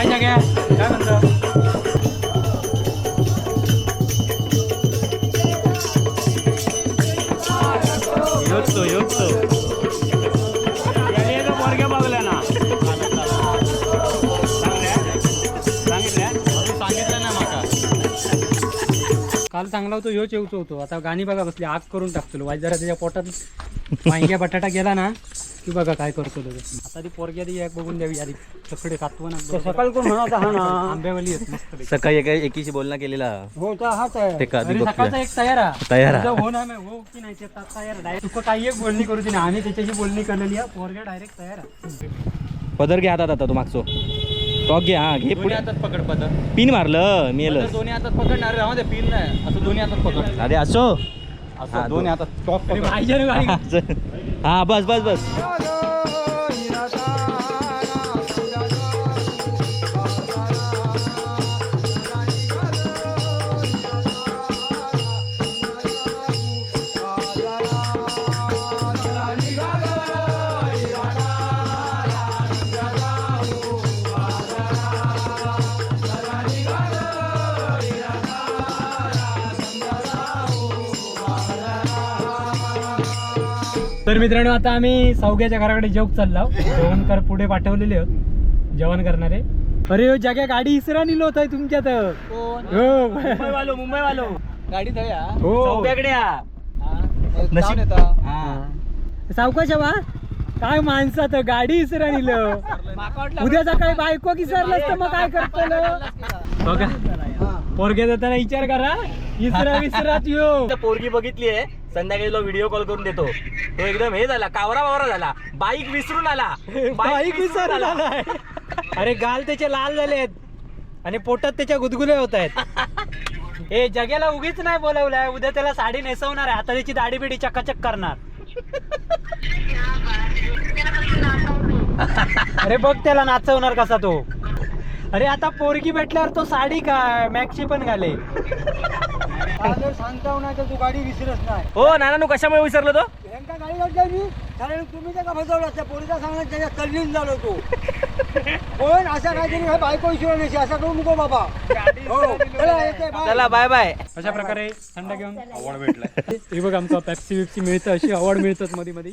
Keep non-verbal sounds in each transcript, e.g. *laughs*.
काय जाग्या काय म्हणतो योच तो वर्ग बघल्या ना ना काल चांगला होतो ह्योच येऊच होतो. आता गाणी बघा बसली आग करून टाकतो. वाजदारा जरा त्याच्या पोटात वांग्या बटाटा गेला ना की बघा काय करतो तो. आता ती पोरग्या ती एक बघून द्यावी. आधी सकडे कातवं ना सकाळी कोण म्हणत हा ना? *laughs* आंब्यावली आहेत मस्त सकाळी एका एकीशी बोलणं केलेला. हो तर हाच आहे. ते का अरे बघ सकाळचा एक तयार. आहे तयार. तुझं हो ना हो की नाही ते ता- तयार आहे. Direct तुका काही एक बोलणी करू दे ना. आम्ही त्याच्याशी बोलणी केलेली आहे. पोरग्या डायरेक्ट तयार आहे पदर घे हातात आता तू मागचो. टॉक घे हा घे पुढे. हातात पकड पदर. पिन मारलं मी येलं दोन्ही हातात पकडणार. राहू दे पिन नाही. असं दोन्ही हातात पकड. अरे असो. असं हा, दोन्ही हातात टॉप अरे पाहिजे रे गाडी. *laughs* हा बस बस बस. तर मित्रांनो आता आम्ही सावग्याच्या घराकडे जेवक चाललो. जेवण कर पुढे पाठवलेले आहोत. जेवण करणारे. अरे हो जग्या गाडी इसरा निलो होत तुमच्यात. हो. मुंबई वालो मुंबई वालो गाडी धया हो. नशीब सावकाश बा काय माणसात गाडी इसरा निलं. उद्या सकाळी बायको किसरलं असतं मग काय करतो बघा. पोरगे जाताना विचार करा. इसरा विसरात यो पोरगी बघितली आहे संध्याकाळी व्हिडिओ कॉल करून देतो. तो एकदम हे झाला कावरा बावरा झाला. बाईक विसरून आला. बाईक विसरून आलाय. अरे गाल त्याचे लाल झाले आहेत आणि पोटात त्याच्या गुदगुले होत आहेत *laughs* ए जग्याला उगीच नाही बोलवलंय. उद्या त्याला साडी नेसवणार आहे. आता त्याची दाढी बिडी चकाचक करणार. अरे बघ त्याला नाचवणार कसा तो. अरे आता पोरगी भेटल्यावर तो साडी काय मॅक्सी पण घाले सांगता नाही तर तू गाडी विसरत नाही. हो नाना नु कशामुळे विसरलो तो? मी? कारण तुम्ही फसवलं त्याच्या झालो तो. पण असा काहीतरी हे बायको असा करू नको बाबा. हो. चला येते बाय चला बाय बाय अशा प्रकारे थंड घेऊन आवड भेटलाय हे बघ आमचं पेप्सी बिप्सी मिळतं अशी आवड मिळतात मध्ये मध्ये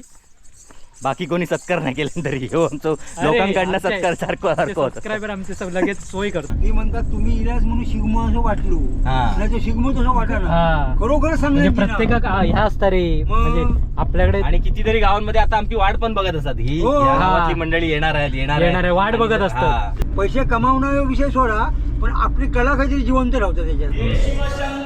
बाकी कोणी सत्कार नाही केलं तरी हो आमचं लोकांकडनं सत्कार सारखं सारखं होतं सबस्क्रायबर आमचे सब लगेच सोय करतो ती म्हणतात तुम्ही इलाज म्हणून शिगमो असं वाटलो हा. नाही शिगमो तसं वाटा ना हा. खरोखर म्हणजे आ, ह्या असतात रे. म्हणजे आपल्याकडे आणि कितीतरी गावांमध्ये आता आमची वाट पण बघत असतात ही हो. या. गावातली मंडळी येणार आहेत येणार येणार आहे, वाट बघत असतात. हा. पैसे कमावणं विषय सोडा पण आपली कला काहीतरी जिवंत राहतं त्याच्यात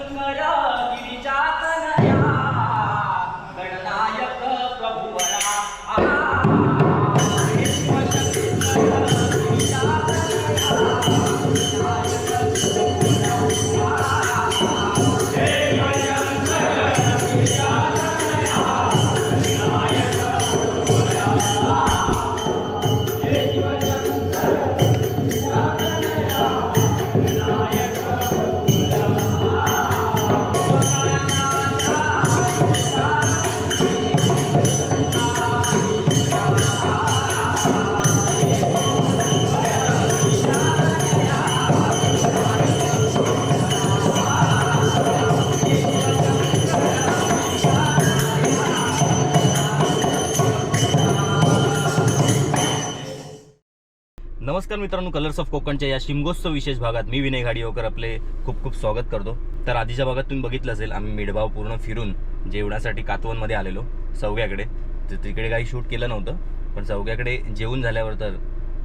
मित्रांनो कलर्स ऑफ कोकणच्या या शिमगोत्सव विशेष भागात मी विनय गाडीवकर आपले खूप खूप स्वागत करतो. तर आधीच्या भागात तुम्ही बघितलं असेल आम्ही मिडभाव पूर्ण फिरून जेवणासाठी कातवनमध्ये आलेलो चौग्याकडे तर तिकडे काही शूट केलं नव्हतं पण चौग्याकडे जेवून झाल्यावर तर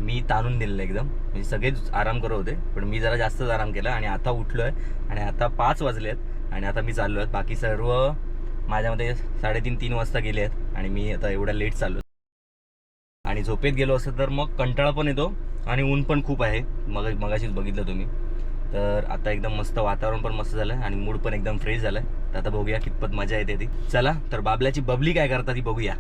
मी ताणून दिलेलं एकदम. म्हणजे सगळेच आराम करत होते पण मी जरा जास्तच आराम केला आणि आता उठलो आहे आणि आता पाच वाजले आहेत आणि आता मी चाललो आहे बाकी सर्व माझ्यामध्ये साडेतीन तीन वाजता गेले आहेत आणि मी आता एवढ्या लेट चाललो आणि झोपेत गेलो असं तर मग कंटाळा पण येतो. आणि ऊन पण खूप आहे. मग मगाशीच बघितलं तुम्ही. तर आता एकदम मस्त वातावरण पण मस्त झालं आणि मूड पण एकदम फ्रेश झालं तर आता बघूया कितपत मजा येते ती. चला तर बाबल्याची बबली काय करता ती बघूया.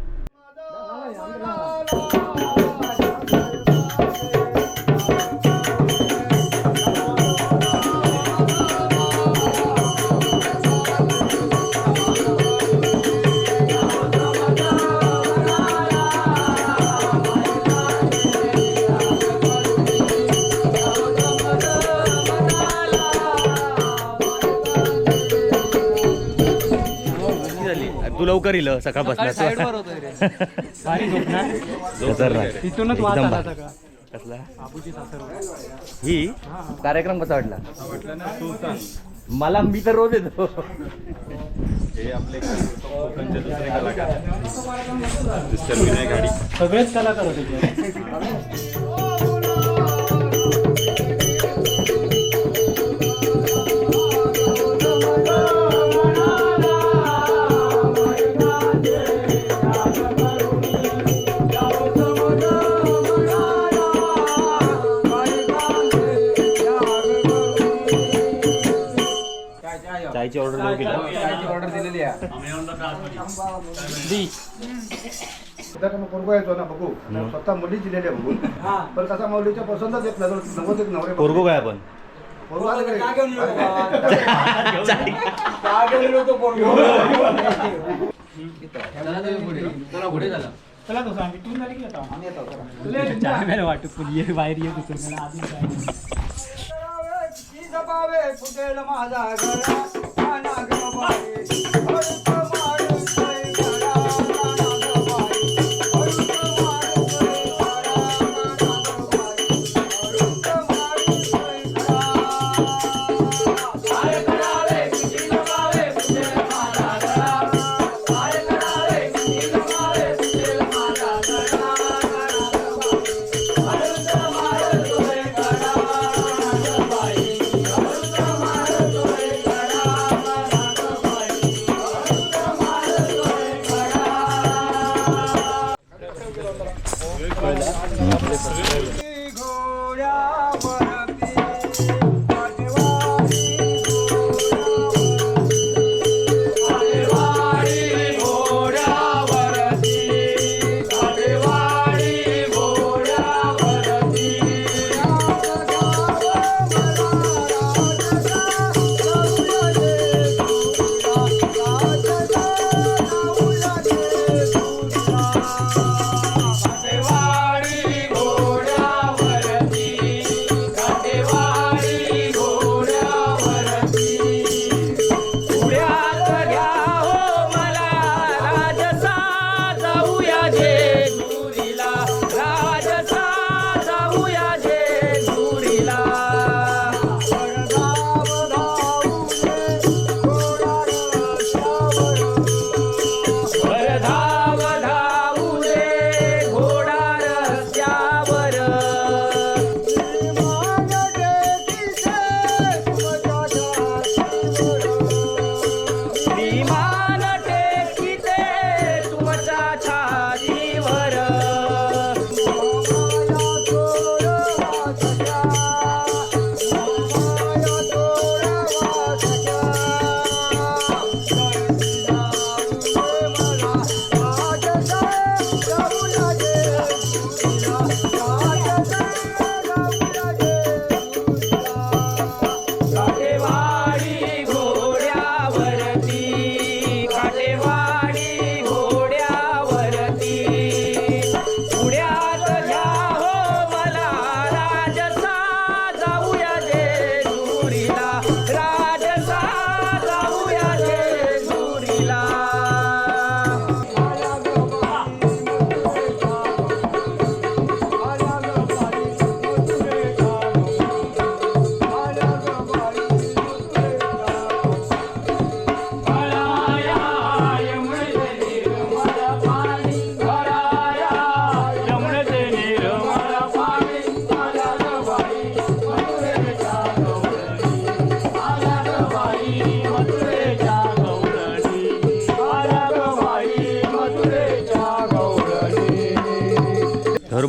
लवकर येईल सकाळ सकाळी साईडवर बसला होतो रे. भारी झोप ना. खतरनाक. तिथूनच वाद एकदम आला भारी. सगळा. कसला? आबूची ही? कार्यक्रम कसा वाटला? मला मी तर रोज येतो. हे आपले कोकणचे दुसरे कलाकार मिस्टर विनय गाडी सगळेच कलाकार होते *laughs* पोरगो यायचो ना बघू. स्वतः मुली दिलेल्या बघू. *laughs* पण कसा मुलीच्या पसंतच येत नाही. नव्वद एक नवरे पोरगो काय आपण? पोरगो. *laughs* *laughs* चला तुम्ही पुढे चला पुढे चला. तसं आम्ही तू झाली की आता? फुटेल माझा ग बाई.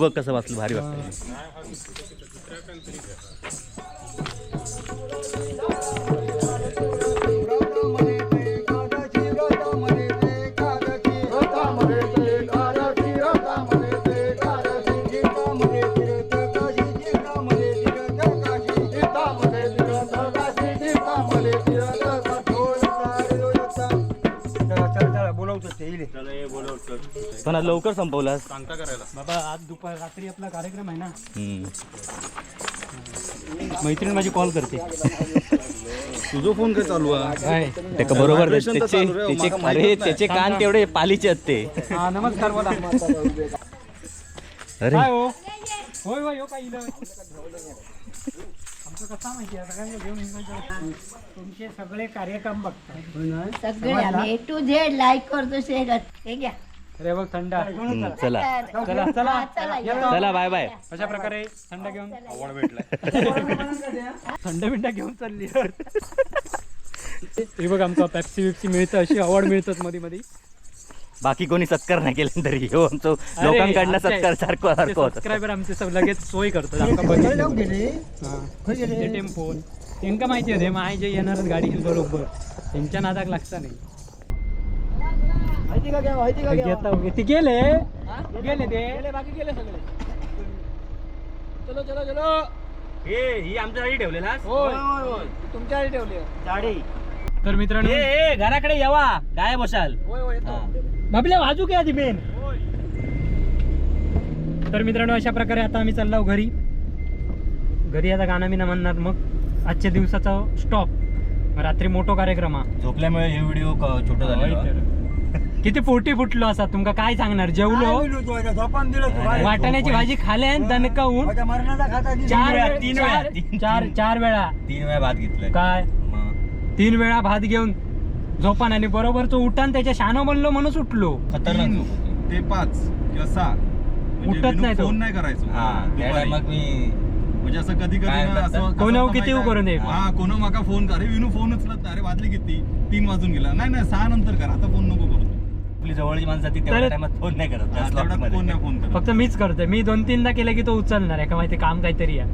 बघ कसं वाचलं भारी वाटतं पण आज लवकर संपवलास. सांगता करायला. बाबा आज दुपार रात्री आपला कार्यक्रम आहे ना. मैत्रीण माझी कॉल करते. तुझो फोन काय चालू आहे? काय? त्याका बरोबर Vibration तर त्याचे चालू रे, त्याचे माका माहितच अरे नाही. त्याचे कान तेवढे पालीचे आहेत ते. हा नमस्कार बोला. अरे. काय हो? होय होय हो काय इलं? आमचं कसा माहिती आहे? सगळ्यांना घेऊन हिंडायचं. तुमचे सगळे कार्यक्रम बघतात सगळे आम्ही ए टू झेड लाईक करतो शेअर हे घ्या. अरे बघ थंड. हम्म, चला. चला. चला चला येतो. चला बाय बाय. अशा प्रकारे थंड घेऊन आवड थंड बिंड घेऊन चालली. हे बघ आमचं पेप्सी बिप्सी मिळतं अशी आवड मिळतात मध्ये मध्ये बाकी कोणी सत्कार नाही केलं तरी हो आमचं लोकांकडनं सत्कार सारखं सारखं होतं. सबस्क्रायबर आमचे सब लगेच सोय करतात. आमका बघितलं. हा. ते टेम्पो. त्यांका माहिती होते माय जे येणार गाडी बरोबर त्यांच्या नादाक लागता नाही. घेता वगैरे. ते गेले. गेले ते. बाकी गेले सगळे. हे ही आमच्यासाठी ठेवलेला तर मित्रांनो ए घराकडे यावा. काय बसाल बाबल्या वाजू काय आधी मेन? तर मित्रांनो अशा प्रकारे आता आम्ही चाललो घरी. घरी आता गाणं बिना म्हणणार मग. आजच्या दिवसाचा स्टॉप रात्री मोठो कार्यक्रम हा. झोपल्यामुळे हे व्हिडिओ छोटा झाला किती पोटी फुटलो असा तुमका काय सांगणार? जेवलो? वाटाण्याची भाजी खाल्या दणकावून चार तीन वेळा, चार- तीन- चार तीन. चार वेळा. तीन वेळा भात घेतलाय. काय? मग? तीन वेळा भात घेऊन झोपान आणि बरोबर तो उठान त्याच्या शानो बनलो म्हणून उठलो. खतरनाक. ते पाच किंवा सहा. म्हणजे उठत नाही. फोन नाही करायचो. हा. टायमाक मी म्हणजे असं कधी कधी कोणावर कसं किती करून? हा कोण माका फोन कर. विनू फोन उचलत नाही. अरे वाजले किती? तीन वाजून गेला. नाही नाही सहा नंतर कर. आता फोन नको आपली जवळची माणसं ती तेवढ्या तर- टायमात फोन नाही करत त्या slot मध्ये. फोन फक्त मीच करतोय. मी दोन तीनदा केलं की तो उचलणार आहे का माहिती काम काहीतरी आहे.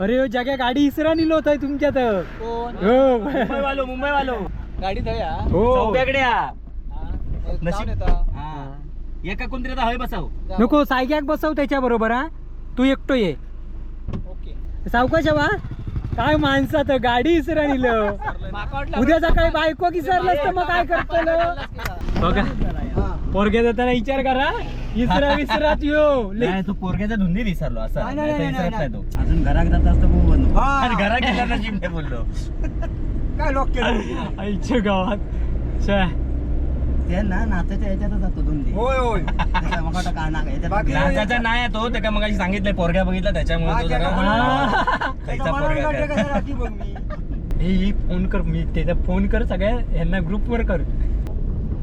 अरे हो, जाग्या गाडी इसरा निलो होत तुमच्यात. हो. मुंबई वालो मुंबई वालो गाडी हो. या. नशीब- हा. एका कोणतरी आता हय बसाव. नको सायग्याक बसव त्याच्या बरोबर हा. तू एकटो ये. ओके. सावकाश वा काय माणसात गाडी इसरा निलं माका वाटलं उद्या सकाळी बायको किसरलं असतं मग काय करतो पोरगे जाताना विचार करा. इसरा विसरात यो तू पोरग्याचा धुंदी विसरलो असं. नाही, नाही, नाही, तर नाही, विसरत नाही. तो. अजून घरात जात असतं घरात नाही बोललो. आईच्या गावात. छे. ते ना नाचाच्या याच्यातच जातो दोन्ही. होय होय. त्याचा मग वाटतं का ना याच्यात बाकी- नाचाचा नाही आहे तो त्या मग सांगितलंय पोरग्या बघितला त्याच्यामुळे तो जरा हा. कैसा पोरगा काय. हे ही फोन कर मी त्याचा फोन कर सगळ्या यांना ग्रुप वर कर.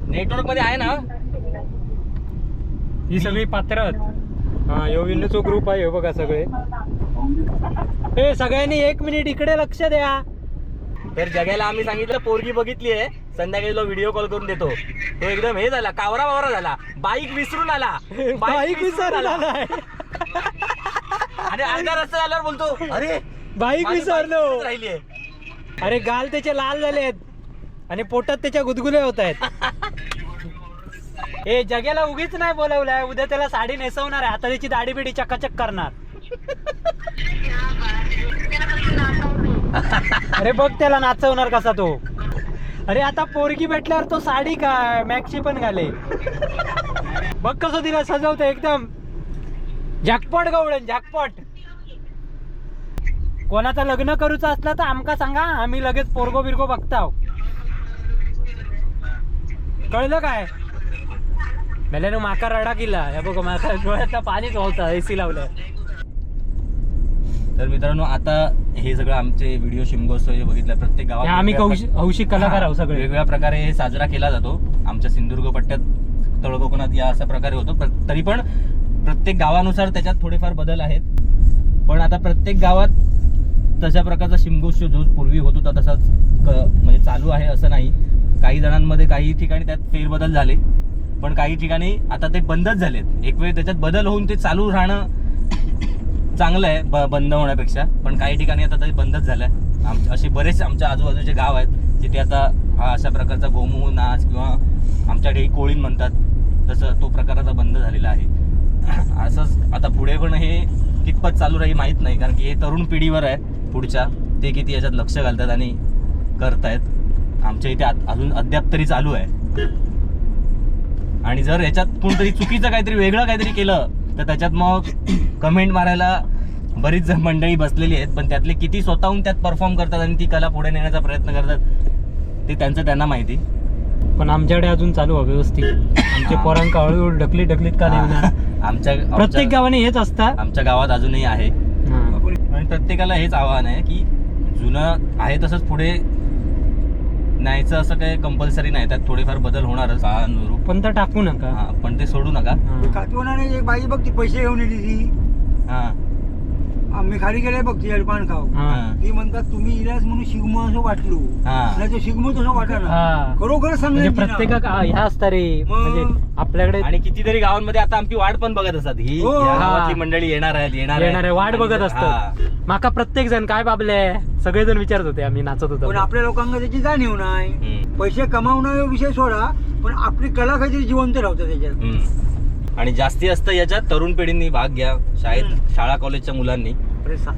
नेटवर्कमध्ये आहे ना? ही सगळी पात्र आहेत. हा यो विनूचो ग्रुप आहे हे बघा सगळे. ए सगळ्यांनी एक मिनिट इकडे लक्ष द्या. तर जगाला आम्ही सांगितलं पोरगी बघितली आहे. संध्याकाळी व्हिडिओ कॉल करून देतो. तो एकदम हे झाला कावरा बावरा झाला. बाईक विसरून आला. *laughs* बाईक विसरून आलाय आणि अर्धा रस्ता झाल्यावर बोलतो अरे बाईक विसरलो. राहिली अरे गाल त्याचे लाल झाले आहेत. आणि पोटात त्याच्या गुदगुले होत आहेत. *laughs* ए जग्याला उगीच नाही बोलवलाय. उद्या त्याला साडी नेसवणार आहे. आता त्याची दाढी बिडी चकाचक करणार. *laughs* अरे बघ त्याला नाचवणार कसा तो. अरे आता पोरगी भेटल्यावर तो साडी काय मॅक्सी पण घाले. बघ कसं तिला सजवतो एकदम. झॅकपॉट गवळण झॅकपॉट कोणाचं लग्न करूचं असलं तर आमका सांगा आम्ही लगेच पोरगो बिरगो बघताव. कळलं काय? मेल्यानं माका रडा केला हे बघ माका डोळ्यातलं पाणीच वाहता एसी लावलं. तर मित्रांनो आता हे सगळं आमचे व्हिडिओ शिमगोत्सव जे बघितलं प्रत्येक गावात आम्ही वेगवेगळ्या कौश- हौशी कलाकार आहोत सगळे. वेगवेगळ्या प्रकारे हे साजरा केला जातो. आमच्या सिंधुदुर्ग पट्ट्यात तळ कोकणात या अशा प्रकारे होतो. तरी पण प्रत्येक गावानुसार त्याच्यात थोडेफार बदल आहेत. पण आता प्रत्येक गावात तशा प्रकारचा शिमगोत्सव जो पूर्वी होत होता तसाच म्हणजे चालू आहे असं नाही. काही जणांमध्ये काही ठिकाणी त्यात फेरबदल झाले. पण काही ठिकाणी आता ते बंदच झालेत. एक वेळ त्याच्यात बदल होऊन ते चालू राहणं चांगलं आहे ब बंद होण्यापेक्षा. पण काही ठिकाणी आता तरी बंदच झालं आहे आम असे बरेच आमच्या आजूबाजूचे गाव आहेत जिथे आता हा अशा प्रकारचा गोमू नाच किंवा आमच्याकडे कोळीन म्हणतात तसं तो प्रकार आता बंद झालेला आहे. *clears throat* असंच आता पुढे पण हे कितपत चालू राहील माहीत नाही कारण की हे तरुण पिढीवर आहे पुढच्या. ते किती याच्यात लक्ष घालतात आणि करतायत. आमच्या इथे आत- अजून अद्याप तरी चालू आहे. आणि जर याच्यात कोणतरी चुकीचं काहीतरी वेगळं काहीतरी केलं तर त्याच्यात मग कमेंट मारायला बरीच जण मंडळी बसलेली आहेत पण त्यातले किती स्वतःहून त्यात परफॉर्म करतात आणि ती कला पुढे नेण्याचा प्रयत्न करतात ते त्यांचं त्यांना माहिती. पण आमच्याकडे अजून चालू आहे व्यवस्थित. आमचे पोरांका हळूहळू ढकलीत ढकलीत का नाही? आमच्या प्रत्येक गावाने हेच असतात आमच्या गावात अजूनही आहे. आणि प्रत्येकाला हेच आव्हान आहे की जुनं आहे तसंच पुढे न्यायचं असं काही कंपल्सरी नाही. त्यात थोडेफार बदल होणारच. पण तर टाकू नका. हा, पण ते सोडू नका. एक बाई बघ ती पैसे घेऊन येली ती. हा आम्ही खाली गेले बघ ती अडपान खाऊ. ती म्हणतात तुम्ही इलाज म्हणून शिगमो असं वाटलो हा. नाही तर शिगमो तसं वाटा ना हा. खरोखर म्हणजे सांगायचं प्रत्येका ह्या असतात रे. म्हणजे आपल्याकडे आणि कितीतरी गावांमध्ये आता आमची वाट पण बघत असतात ही हो. हा. मंडळी येणार आहेत येणार आहेत. येणारे वाट आणि बघत असतात हा. माका प्रत्येक जण काय बाबले सगळेजण विचारत होते आम्ही नाचत होतो पण आपल्या लोकांना त्याची जाणीव नाही. पैसे कमावणं विषय सोडा पण आपली कला काहीतरी जिवंत राहतं त्याच्यात. आणि जास्ती असतं याच्यात तरुण पिढींनी भाग घ्या. शाळेत शाळा कॉलेजच्या मुलांनी.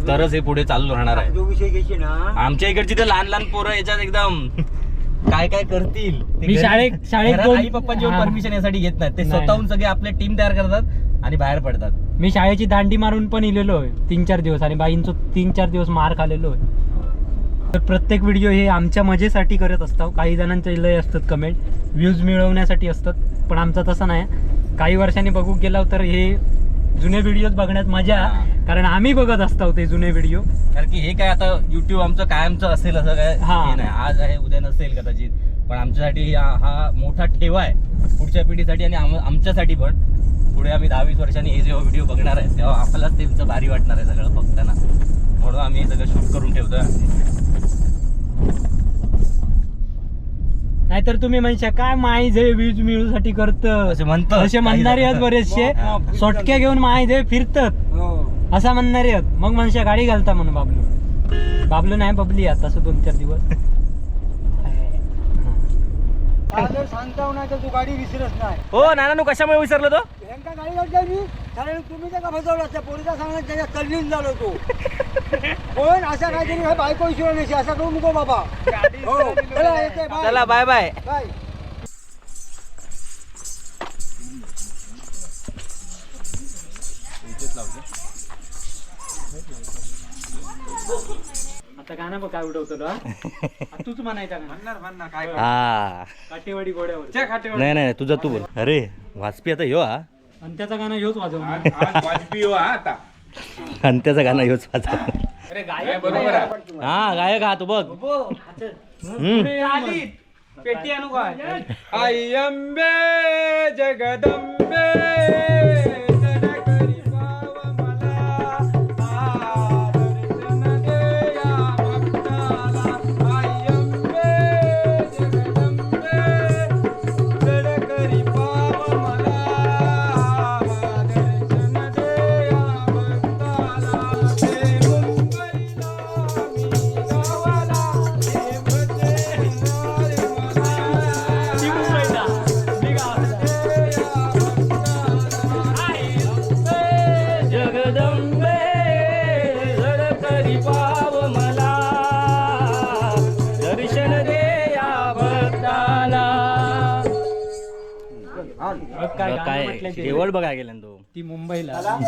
तरच हे पुढे चालू राहणार आहे. जो विषय घ्यायचे ना. आमच्या इकडची तर लहान लहान पोरं याच्यात एकदम *laughs* काय काय करतील? ते मी घरी- शाळेत- शाळेत घरात दोन- आई पप्पांची हा. परमिशन यासाठी घेत नाहीत. ते नाही, स्वतःहून सगळे आपले टीम तयार करतात आणि बाहेर पडतात. मी शाळेची दांडी मारून पण इलेलो आहे. तीन चार दिवस आणि बाईंचो तीन चार दिवस मार खालेलो आहे. तर प्रत्येक व्हिडिओ हे आमच्या मजेसाठी करत असतो काही जणांचे लय असतात कमेंट व्ह्यूज मिळवण्यासाठी असतात. पण आमचं तसं नाही. काही वर्षांनी बघू गेलो तर हे जुने व्हिडिओज बघण्यात मजा. कारण आम्ही बघत असतो ते जुने व्हिडिओ कारण की हे काय आता युट्यूब आमचं कायमचं असेल असं काय हा. नाही. आज आहे उद्या नसेल कदाचित. पण आमच्यासाठी हा मोठा ठेवा आहे. पुढच्या पिढीसाठी आणि आम- आमच्यासाठी पण. पुढे आम्ही दहा वीस वर्षांनी हे जेव्हा व्हिडिओ बघणार आहे तेव्हा आपल्यालाच त्यांचं भारी वाटणार आहे सगळं बघताना. म्हणून आम्ही हे सगळं शूट करून ठेवतोय. नाहीतर तुम्ही म्हणशा काय माई जे व्ह्यूज मिळूसाठी करत? असे म्हणतात. असे म्हणणारे आहेत बरेचसे. हा. सोटक्या घेऊन माई जे फिरतात. हो. असा म्हणणारे आहेत. मग मनशा गाडी घालता म्हणून बाबलू. बाबलू नाही बबली आता असं दोन चार दिवस. जर सांगता नाही तर तू गाडी विसरत नाही. हो नाना कशामुळे विसरलो तो? यांका गाडी मी. कारण तुम्ही त्या का फसवलं त्या पोरीचा सांगण्यात त्याच्या कल्लीन झालो तो. पण असा काहीतरी बायको विसरू नाही असं करू नको बाबा. हो. चला येते बाय चला बाय बाय बाय आता गाणं बघ काय उडवतो तो, हा? *laughs* तूच म्हणायचा गाणं. हा. काठेवाडी घोड्यावर. नाही नाही तुझा तू बोल. अरे वाजपी आता ह्यो हा. आणि त्याचा गाणं ह्योच वाजवणार आणि त्याचं गाणं ह्योच वाजव. हा गायक हा तू बघ. हम्म. पेटी आणू काय आई अंबे जगदंबे. म्हटलंय ते. शेवट बघा गेला तो. ती मुंबईला. गावाला.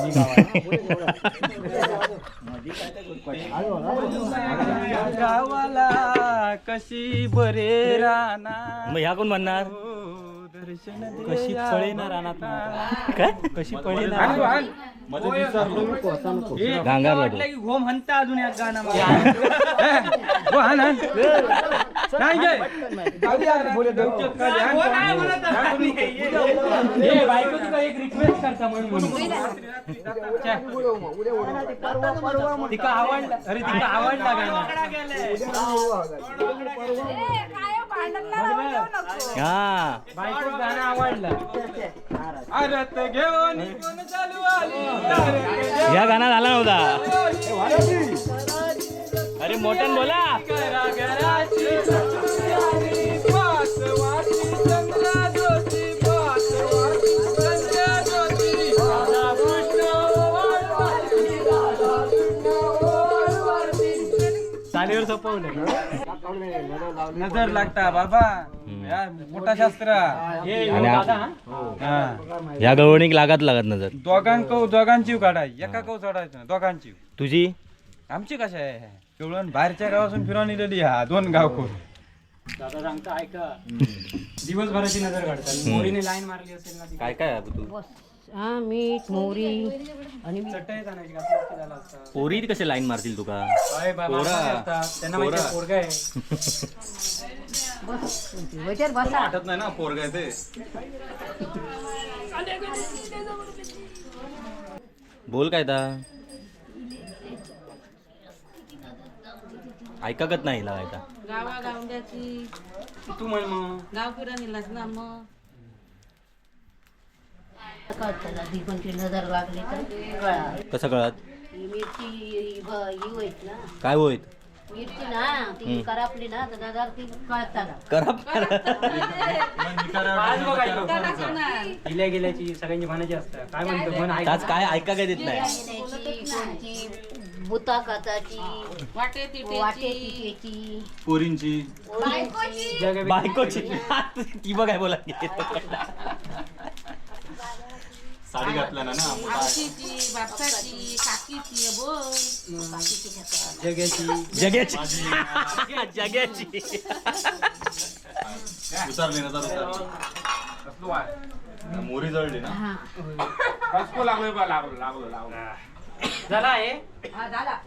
गावाला कशी बरे राहणार? मग ह्या कोण म्हणणार? दर्शन कशी पळेना रानात काय? कशी पळेना गांगारला तो की घोम म्हणता अजून या गाणं *laughs* नाही गे. ए, बायको तुका एक रिक्वेस्ट करता म्हणून म्हणून. च्या. तिका आवडला. अरे तिका आवडला गाणं हा बायको गाणं आवडलं. ह्या गाणं झाला नव्हता. मोठ्यान बोला. चालीवर सोपवलं नजर लागता बाबा. या मोठा शास्त्र. हे. ह्या गवळणीक लागत लागत नजर. दोघांकव दोघांची काढाय. एका कव चढायचं दोघांची तुझी? आमची कशा आहे केवळ बाहेरच्या गावातून फिरून इलेली हा दोन गाव करून दादा सांगता ऐका. दिवसभराची नजर काढतात मोरीने लाईन मारली असेल ना ती. काय काय आहे तू? हा मीठ मोहरी आणि चटई आणायची का? असं झालं असतं. पोरी कसे लाईन मारतील तुका? पोरं. असतात. त्यांना माहिती आहे, पोरगं आहे. वचर बसा. वाटत नाही ना पोरगा आहे ते. बोल काय ता? ऐकागत नाही ता गावा गावड्याची तू म्हण मग गाव फिरायलाच ना मग कळतं आधी कोणती नजर लागली तर कळा कसं कळत ही मिरची ब- ही होईत ना काय होईत मिरची ना ती करापली ना तर दादा ती करा आज गेल्याची सगळ्यांची म्हणायची असतं काय म्हणतो म्हण ऐक आज काय ऐका काय देत नाही वाटे वाटे पोरींची. बायकोची. ती बघाय बोला साडी घातल्या ना ना आमचीची बापसाची काकीची बोल जगाची जग्याची. जग्याची. ना मोरी जळली ना. झाला आहे?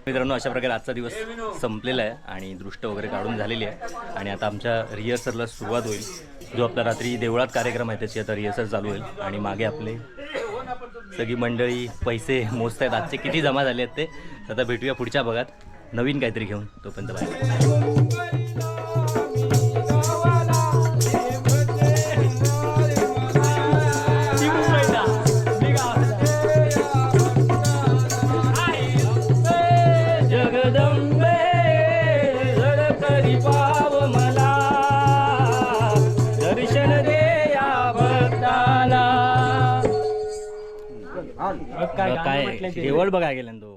मित्रांनो अशा प्रकारे आजचा दिवस संपलेला आहे आणि दृष्ट वगैरे काढून झालेली आहे. आणि आता आमच्या रिहर्सलला सुरुवात होईल. जो आपला रात्री देवळात कार्यक्रम आहे त्याची आता रिहर्सल चालू होईल. आणि मागे आपले सगळी मंडळी पैसे मोजत आहेत आजचे किती जमा झाले आहेत ते? आता भेटूया पुढच्या भागात. नवीन काहीतरी घेऊन. तोपर्यंत बाय काय गाणं काय म्हटलंय ते. केवळ बघाय गेल्यान तो